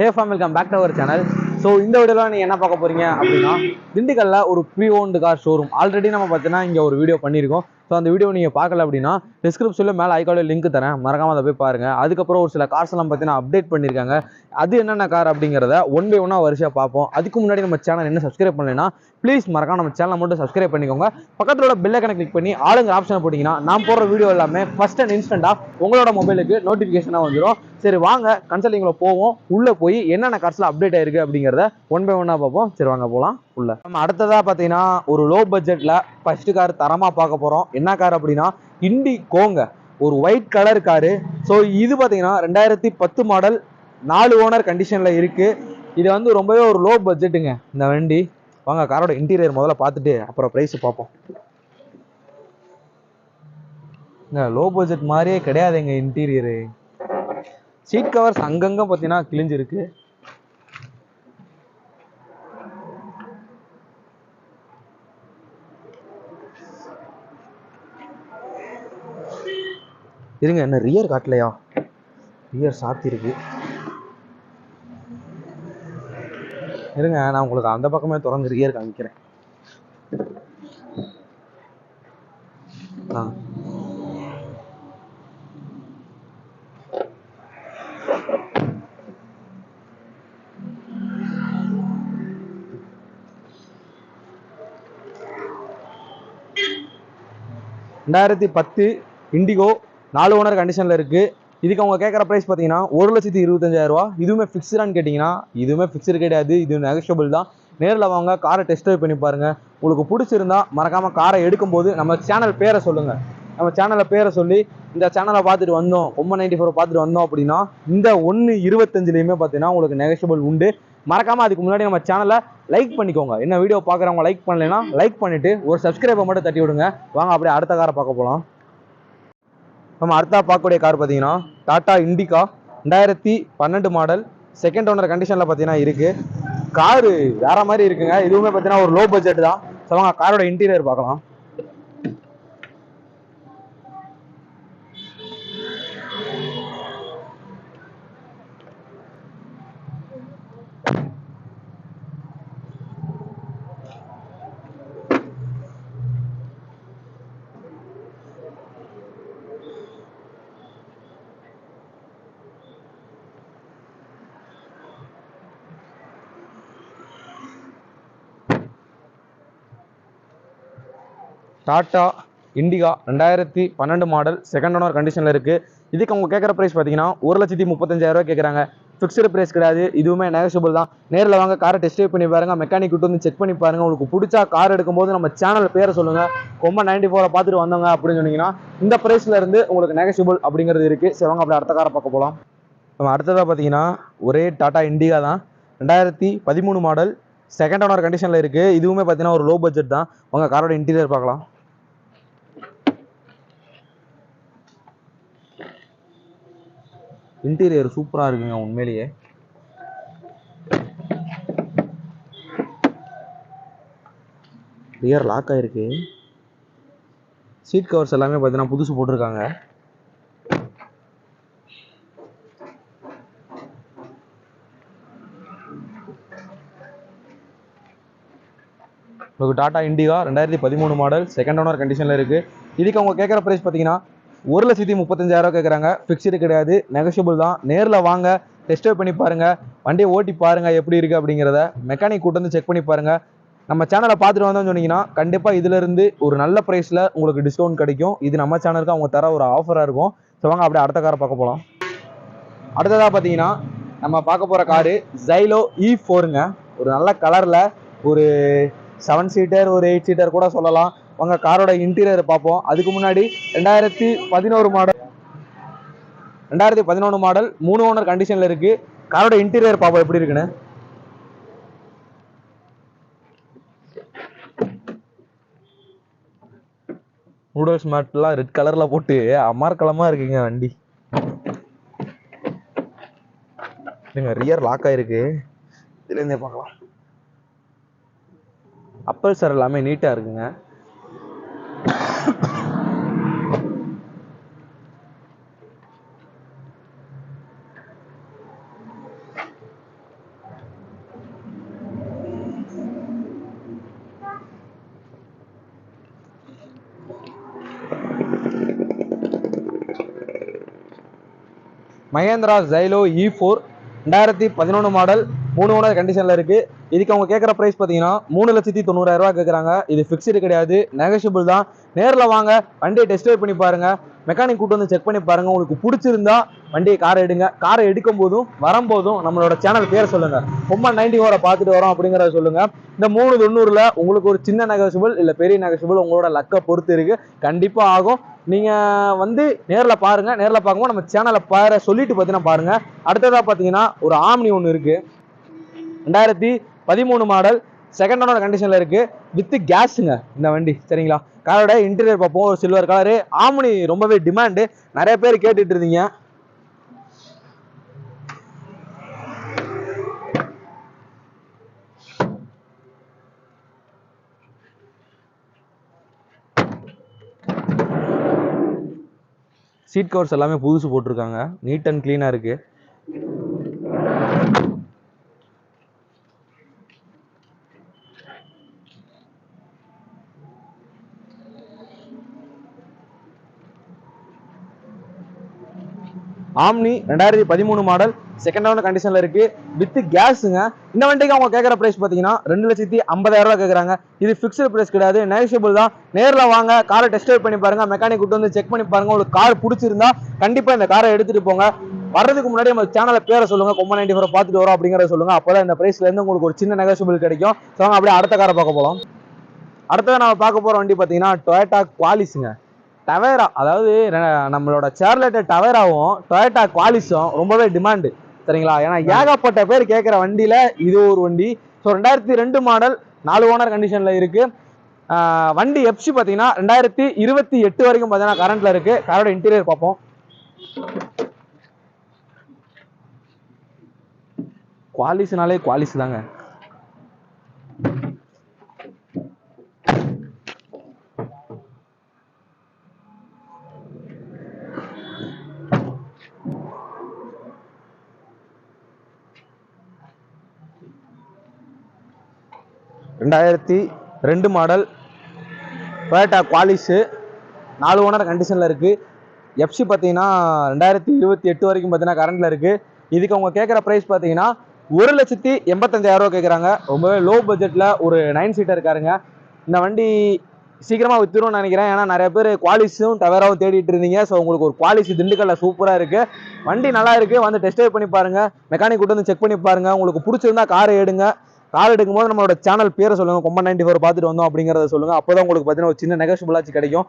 Hey fam welcome back to our channel so இந்த வீடியோவில் நீங்கள் என்ன பார்க்க போகிறீங்க அப்படின்னா திண்டுக்கல்லில் ஒரு pre owned car showroom already நம்ம பார்த்தீங்கன்னா இங்கே ஒரு வீடியோ பண்ணியிருக்கோம். ஸோ அந்த வீடியோ நீங்கள் பார்க்கல அப்படின்னா டிஸ்கிரிப்ஷனில் மேலே ஐக்காலில் லிங்க் தரேன். மறக்காமல் அதை போய் பாருங்கள் அதுக்கப்புறம் ஒரு சில கார்ஸ் எல்லாம் பார்த்தீங்கன்னா அப்டேட் பண்ணியிருக்காங்க அது என்னென்ன கார் அப்படிங்கிறத ஒன் பை ஒன்னாக வரிசையாக பார்ப்போம். அதுக்கு முன்னாடி நம்ம சேனல் என்ன சப்ஸ்கிரைப் பண்ணலைன்னா ப்ளீஸ் மறக்காம நம்ம சேனலை மட்டும் சப்ஸ்கிரைப் பண்ணிக்கோங்க. பக்கத்தில் உள்ள பெல் கணக்கு கிளிக் பண்ணி ஆளுங்க ஆப்ஷனை போட்டிங்கன்னா நான் போடுற வீடியோ எல்லாமே ஃபஸ்ட் அண்ட் இன்ஸ்டண்ட்டாக உங்களோட மொபைலுக்கு நோட்டிஃபிகேஷனாக வந்துடும் சரி வாங்க கன்சல்டிங்கில் போவோம். உள்ளே போய் என்னென்ன கார்ஸில் அப்டேட் ஆயிருக்கு அப்படிங்கிறத ஒன் பை ஒன்னாக பார்ப்போம். சரி வாங்க போகலாம் உள்ள. நம்ம அடுத்ததாக பார்த்தீங்கன்னா ஒரு லோ பட்ஜெட்டில் ஃபஸ்ட்டு கார் தரமாக பார்க்க போகிறோம் என்ன கார் அப்படின்னா இண்டி கோங்க ஒரு ஒயிட் கலர் காரு ஸோ இது பார்த்தீங்கன்னா ரெண்டாயிரத்தி பத்து மாடல் நாலு ஓனர் கண்டிஷனில் இருக்குது இது வந்து ரொம்பவே ஒரு லோ பட்ஜெட்டுங்க இந்த வண்டி. வாங்க காரோட இன்டீரியர் முதல்ல பார்த்துட்டு அப்புறம் ப்ரைஸ் பார்ப்போம். இந்த லோ பட்ஜெட் மாதிரியே கிடையாதுங்க இன்டீரியரு சீட் கவர்ஸ் அங்கங்க பார்த்தீங்கன்னா கிழிஞ்சிருக்கு. இருங்க என்ன ரியர் காட்டலையா? ரியர் சாத்திருக்கு இருங்க நான் உங்களுக்கு அந்த பக்கமே திறந்து ரியர் காமிக்கிறேன். ஆ. ரெண்டாயிரத்தி பத்து இண்டிகோ நாலு ஓனர் கண்டிஷனில் இருக்குது இதுக்கு அவங்க கேட்குற ப்ரைஸ் பார்த்தீங்கன்னா ஒரு லட்சத்தி இருபத்தஞ்சாயிரம் ரூபா. இதுவுமே ஃபிக்ஸ்டான்னு கேட்டிங்கன்னா இதுவுமே ஃபிக்ஸ்டு கிடையாது. இது நெகஷியபிள் தான். நேரில் வாங்க காரை டெஸ்ட் ட்ரைவ் பண்ணி பாருங்கள் உங்களுக்கு பிடிச்சிருந்தா மறக்காமல் காரை எடுக்கும்போது நம்ம சேனல் பேரை சொல்லுங்கள் நம்ம சேனலை பேரை சொல்லி இந்த சேனலை பார்த்துட்டு வந்தோம் ஒம்பது நைன்டி ஃபோர் பார்த்துட்டு வந்தோம் அப்படின்னா இந்த ஒன்று இருபத்தஞ்சிலையுமே பார்த்தீங்கன்னா உங்களுக்கு நெகஷியபிள் உண்டு. மறக்காமல் அதுக்கு முன்னாடி நம்ம சேனலை லைக் பண்ணிக்கோங்க. என்ன வீடியோ பார்க்குறவங்க லைக் பண்ணலைன்னா லைக் பண்ணிவிட்டு ஒரு சப்ஸ்கிரைபை மட்டும் தட்டி விடுங்க. வாங்க அப்படியே அடுத்த காரை பார்க்க போகலாம் நம்ம அடுத்தா பார்க்கக்கூடிய கார் பார்த்தீங்கன்னா டாட்டா இண்டிகா ரெண்டாயிரத்தி பன்னெண்டு மாடல் செகண்ட் ஓனர் கண்டிஷனில் பார்த்தீங்கன்னா இருக்குது காரு வேற மாதிரி இருக்குங்க. இதுவுமே பார்த்தீங்கன்னா ஒரு லோ பட்ஜெட் தான். ஸோ காரோட இன்டீரியர் பார்க்கலாம். டாட்டா இண்டிகா ரெண்டாயிரத்தி பன்னெண்டு மாடல் செகண்ட் ஓனர் கண்டிஷனில் இருக்குது இதுக்கு அவங்க கேட்குற ப்ரைஸ் பார்த்தீங்கன்னா ஒரு லட்சத்தி முப்பத்தஞ்சாயிரரூவா கேட்குறாங்க ஃபிக்ஸ்டு ப்ரைஸ் கிடையாது. இதுவுமே நெகஷியபிள் தான். நேரில் வாங்க காரை டெஸ்ட் பண்ணி பாருங்கள் மெக்கானிக் விட்டு வந்து செக் பண்ணி பாருங்கள் உங்களுக்கு பிடிச்சா கார் எடுக்கும்போது நம்ம சேனல் பேரை சொல்லுங்கள் ரொம்ப நைன்டி ஃபோரை பார்த்துட்டு வந்தவங்க அப்படின்னு சொன்னீங்கன்னா இந்த ப்ரைஸ்லேருந்து உங்களுக்கு நெகஷியபிள் அப்படிங்கிறது இருக்குது சரி வாங்க அப்படி அடுத்த காரை பார்க்க போகலாம் நம்ம அடுத்ததாக பார்த்தீங்கன்னா ஒரே டாட்டா இண்டிகா தான். ரெண்டாயிரத்தி பதிமூணு மாடல் செகண்ட் ஓனர் கண்டிஷனில் இருக்குது இதுவுமே பார்த்தீங்கன்னா ஒரு லோ பட்ஜெட் தான். உங்கள் காரோட இன்டீரியர் பார்க்கலாம். இன்டீரியர் சூப்பராக இருக்குங்க உண்மையிலேயே. ரியர் லாக் ஆயிருக்கு சீட் கவர்ஸ் எல்லாமே பார்த்தீங்கன்னா புதுசு போட்டிருக்காங்க. உங்களுக்கு டாடா இண்டிகா ரெண்டாயிரத்தி பதிமூணு மாடல் செகண்ட் ஓனர் கண்டிஷனில் இருக்குது இதுக்கு அவங்க கேட்குற ப்ரைஸ் பார்த்தீங்கன்னா ஒரு லட்சத்தி முப்பத்தஞ்சாயிரம் கேட்குறாங்க ஃபிக்ஸ்டு கிடையாது நெகஷியபிள் தான். நேரில் வாங்க டெஸ்ட் பண்ணி பாருங்கள் வண்டியை ஓட்டி பாருங்கள் எப்படி இருக்குது அப்படிங்கிறத மெக்கானிக் கூட்டு வந்து செக் பண்ணி பாருங்கள் நம்ம சேனலை பார்த்துட்டு வந்தோம்னு சொன்னீங்கன்னா கண்டிப்பாக இதிலிருந்து ஒரு நல்ல ப்ரைஸில் உங்களுக்கு டிஸ்கவுண்ட் கிடைக்கும். இது நம்ம சேனலுக்கு அவங்க தர ஒரு ஆஃபராக இருக்கும். ஸோ வாங்க அப்படியே அடுத்த காரை பார்க்க போகலாம் அடுத்ததாக பார்த்தீங்கன்னா நம்ம பார்க்க போகிற காரு ஜைலோ இ ஃபோருங்க ஒரு நல்ல கலரில் ஒரு செவன் சீட்டர் ஒரு எயிட் சீட்டர் கூட சொல்லலாம். உங்க காரோட இன்டீரியர் பார்ப்போம். அதுக்கு முன்னாடி ரெண்டாயிரத்தி பதினோரு மாடல் ரெண்டாயிரத்தி பதினொன்று மாடல் மூணு ஓனர் கண்டிஷனில் இருக்கு. காரோட இன்டீரியர் பார்ப்போம் எப்படி இருக்குன்னு. நூடுல்ஸ் மேட்லாம் ரெட் கலரில் போட்டு அமார்க்கலமாக இருக்குங்க வண்டி. இல்லைங்க ரியர் லாக் ஆயிருக்கு. இதுலேருந்தே பார்க்கலாம். அப்பல்சர் எல்லாமே நீட்டாக இருக்குங்க. மகேந்திரா ஜைலோ இ ஃபோர் ரெண்டாயிரத்தி பதினொன்று மாடல் மூணு ஓனர் கண்டிஷனில் இருக்குது இதுக்கு அவங்க கேட்குற ப்ரைஸ் பார்த்தீங்கன்னா மூணு லட்சத்தி தொண்ணூறாயிரரூவா கேட்குறாங்க இது ஃபிக்ஸ்டு கிடையாது. நெகஷியபிள் தான். நேரில் வாங்க. வண்டியை டெஸ்ட் ட்ரைவ் பண்ணி பாருங்கள் மெக்கானிக் கூட்டு வந்து செக் பண்ணி பாருங்கள் உங்களுக்கு பிடிச்சிருந்தா வண்டியை காரை எடுங்க. காரை எடுக்கும் போதும் வரும்போதும் நம்மளோட சேனல் பேர் சொல்லுங்கள் ரொம்ப நைன்டி ஓரை பார்த்துட்டு வரோம் அப்படிங்கிறத சொல்லுங்கள் இந்த மூணு தொண்ணூறில் உங்களுக்கு ஒரு சின்ன நெகஷியபிள் இல்லை பெரிய நெகஷியபிள் உங்களோட லக்கை பொறுத்து இருக்குது கண்டிப்பாக ஆகும். நீங்கள் வந்து நேரில் பாருங்கள் நேரில் பார்க்கும்போது நம்ம சேனலை பாரு சொல்லிட்டு பார்த்தீங்கன்னா பாருங்கள் அடுத்ததாக பார்த்தீங்கன்னா ஒரு ஆம்னி ஒன்று இருக்குது ரெண்டாயிரத்தி பதிமூணு மாடல் செகண்ட் ஓனர் கண்டிஷனில் இருக்குது வித்து கேஸுங்க இந்த வண்டி சரிங்களா? காரோட இன்டீரியர் பார்ப்போம். ஒரு சில்வர் கலரு ஆமணி ரொம்பவே டிமாண்டு நிறைய பேர் கேட்டுட்டு இருந்தீங்க. சீட் கவர்ஸ் எல்லாமே புதுசு போட்டிருக்காங்க. நீட் அண்ட் க்ளீனாக இருக்குது ஆம்னி ரெண்டாயிரத்தி பதிமூணு மாடல் செகண்ட் ஓனர் கண்டிஷன்ல இருக்கு. வித் கேஸுங்க இந்த வண்டிக்கு அவங்க கேட்குற ப்ரைஸ் பார்த்தீங்கன்னா ரெண்டு லட்சத்தி ஐம்பதாயிரம் ரூபா கேட்குறாங்க இது ஃபிக்ஸ்டு ப்ரைஸ் கிடையாது. நெகஷியபிள் தான். நேரில் வாங்க காரை டெஸ்ட் ட்ரைவ் பண்ணி பாருங்க. மெக்கானிக் கூட்டு வந்து செக் பண்ணி பாருங்க. உங்களுக்கு கார் பிடிச்சிருந்தா கண்டிப்பாக இந்த காரை எடுத்துட்டு போங்க. வர்றதுக்கு முன்னாடி நம்ம சேனலை பேரை சொல்லுங்க கொம்ப நைன்டி ஃபோர் பார்த்துட்டு வரோம் அப்படிங்கிறத சொல்லுங்க. அப்போதான் இந்த ப்ரைஸ்ல இருந்து உங்களுக்கு ஒரு சின்ன நெகஷியபிள் கிடைக்கும். ஸோ அப்படியே அடுத்த காரை பார்க்க போகலாம் அடுத்தது நம்ம பார்க்க போகிற வண்டி பார்த்தீங்கன்னா டொயட்டா குவாலிஸுங்க டவேரா அதாவது நம்மளோட சேர்லெட்டர் டவேராவும் டொயட்டா குவாலிஸும் ரொம்பவே டிமாண்டு சரிங்களா? ஏன்னா ஏகப்பட்ட பேர் கேட்குற வண்டியில் இது ஒரு வண்டி. ஸோ ரெண்டாயிரத்தி ரெண்டு மாடல் நாலு ஓனர் கண்டிஷனில் இருக்கு. ஆஹ் வண்டி எஃப்சி பார்த்தீங்கன்னா ரெண்டாயிரத்தி இருபத்தி எட்டு வரைக்கும் பார்த்தீங்கன்னா கரண்ட்ல இருக்கு. காரோட இன்டீரியர் பார்ப்போம். குவாலிஸ்னாலே குவாலிஸ் தாங்க. ரெண்டாயிரத்தி ரெண்டு மாடல் டொயேட்டா குவாலிஸு நாலு ஓனர் கண்டிஷனில் இருக்குது எஃப்சி பார்த்தீங்கன்னா ரெண்டாயிரத்தி இருபத்தி எட்டு வரைக்கும் பார்த்தீங்கன்னா கரண்டில் இருக்குது இதுக்கு அவங்க கேட்குற ப்ரைஸ் பார்த்தீங்கன்னா ஒரு லட்சத்தி எண்பத்தஞ்சாயிரம் ரூபா கேட்குறாங்க ரொம்பவே லோ பட்ஜெட்டில் ஒரு நைன் சீட்டர் இருக்காருங்க. இந்த வண்டி சீக்கிரமாக வித்துரும்னு நினைக்கிறேன். ஏன்னா நிறைய பேர் குவாலிஸும் டவேராவும் தேடிட்டு இருந்தீங்க. ஸோ உங்களுக்கு ஒரு குவாலிசி திண்டுக்கல்ல சூப்பராக இருக்குது வண்டி நல்லா இருக்குது வந்து டெஸ்ட் ட்ரைவ் பண்ணி பாருங்கள் மெக்கானிக் கூட்டு வந்து செக் பண்ணி பாருங்கள் உங்களுக்கு பிடிச்சிருந்தா காரை எடுங்க. கார் எடுக்கும்போது நம்மளோட சேனல் பேரை சொல்லுங்கள் கொம்பன் நைன்டி ஃபோர் பார்த்துட்டு வந்தோம் அப்படிங்கிறத சொல்லுங்கள் அப்போ தான் உங்களுக்கு பார்த்தீங்கன்னா ஒரு சின்ன நெகோஷியபிளாச்சு கிடைக்கும்.